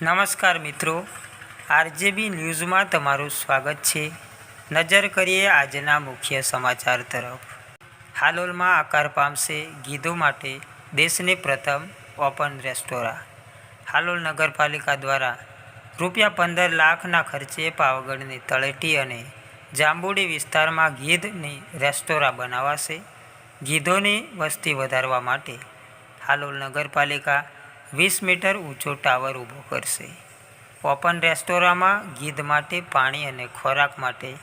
નમસ્કાર મિત્રો. આરજેબી ન્યૂઝમાં તમારું સ્વાગત છે. નજર કરીએ આજના મુખ્ય સમાચાર તરફ. હાલોલમાં આકાર પામશે ગીધો માટે દેશની પ્રથમ ઓપન રેસ્ટોરાં. હાલોલ નગરપાલિકા દ્વારા રૂપિયા પંદર લાખના ખર્ચે પાવાગઢની તળેટી અને જાંબુડી વિસ્તારમાં ગીધની રેસ્ટોરાં બનાવાશે. ગીધોની વસ્તી વધારવા માટે હાલોલ નગરપાલિકા વીસ મીટર ઊંચો ટાવર ઊભો કરશે. ઓપન રેસ્ટોરાંમાં ગીધ માટે, પાણી અને ખોરાક માટે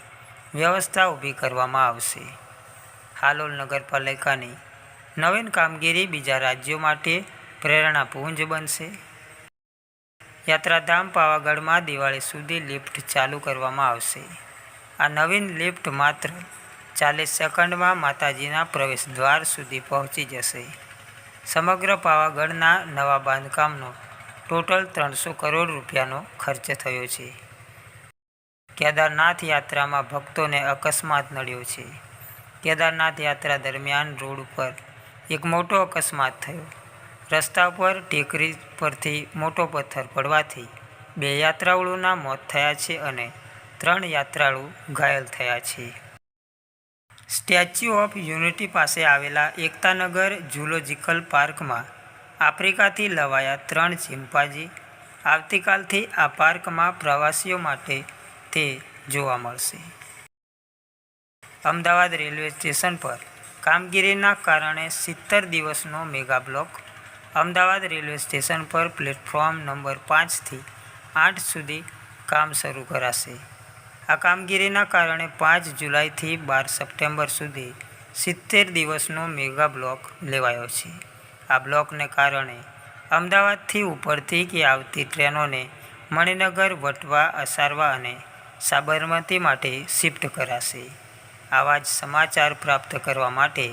વ્યવસ્થા ઊભી કરવામાં આવશે. હાલોલ નગરપાલિકાની નવીન કામગીરી બીજા રાજ્યો માટે પ્રેરણાપુંજ બનશે. યાત્રાધામ પાવાગઢમાં દિવાળી સુધી લિફ્ટ ચાલુ કરવામાં આવશે. આ નવીન લિફ્ટ માત્ર ચાલીસ સેકન્ડમાં માતાજીના પ્રવેશ દ્વાર સુધી પહોંચી જશે. સમગ્ર પાવાગઢના નવા બાંધકામનો ટોટલ ત્રણસો કરોડ રૂપિયાનો ખર્ચ થયો છે. કેદારનાથ યાત્રામાં ભક્તોને અકસ્માત નડ્યો છે. કેદારનાથ યાત્રા દરમિયાન રોડ ઉપર એક મોટો અકસ્માત થયો. રસ્તા પર ટેકરી પરથી મોટો પથ્થર પડવાથી બે યાત્રાળુઓના મોત થયા છે અને ત્રણ યાત્રાળુ ઘાયલ થયા છે. સ્ટેચ્યુ ઓફ યુનિટી પાસે આવેલા એકતાનગર ઝૂલોજિકલ પાર્કમાં આફ્રિકાથી લવાયા ત્રણ ચિમ્પાન્જી આવતીકાલથી આ પાર્કમાં પ્રવાસીઓ માટે તે જોવા મળશે. અમદાવાદ રેલવે સ્ટેશન પર કામગીરીના કારણે સિત્તેર દિવસનો mega block. Ahmedabad railway station પર પ્લેટફોર્મ નંબર પાંચથી આઠ સુધી કામ શરૂ કરાશે. આ કામગીરીના કારણે પાંચ જુલાઈથી બાર સપ્ટેમ્બર સુધી સિત્તેર દિવસનો મેગા બ્લોક લેવાયો છે. આ બ્લોકને કારણે અમદાવાદથી ઉપરથી કે આવતી ટ્રેનોને મણિનગર, વટવા, અસારવા અને સાબરમતી માટે શિફ્ટ કરાશે. આવા જ સમાચાર પ્રાપ્ત કરવા માટે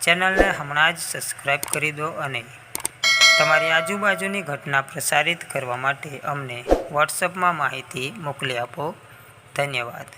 ચેનલને હમણાં જ સબસ્ક્રાઈબ કરી દો અને તમારી આજુબાજુની ઘટના પ્રસારિત કરવા માટે અમને વોટ્સઅપમાં માહિતી મોકલી આપો. ધન્યવાદ.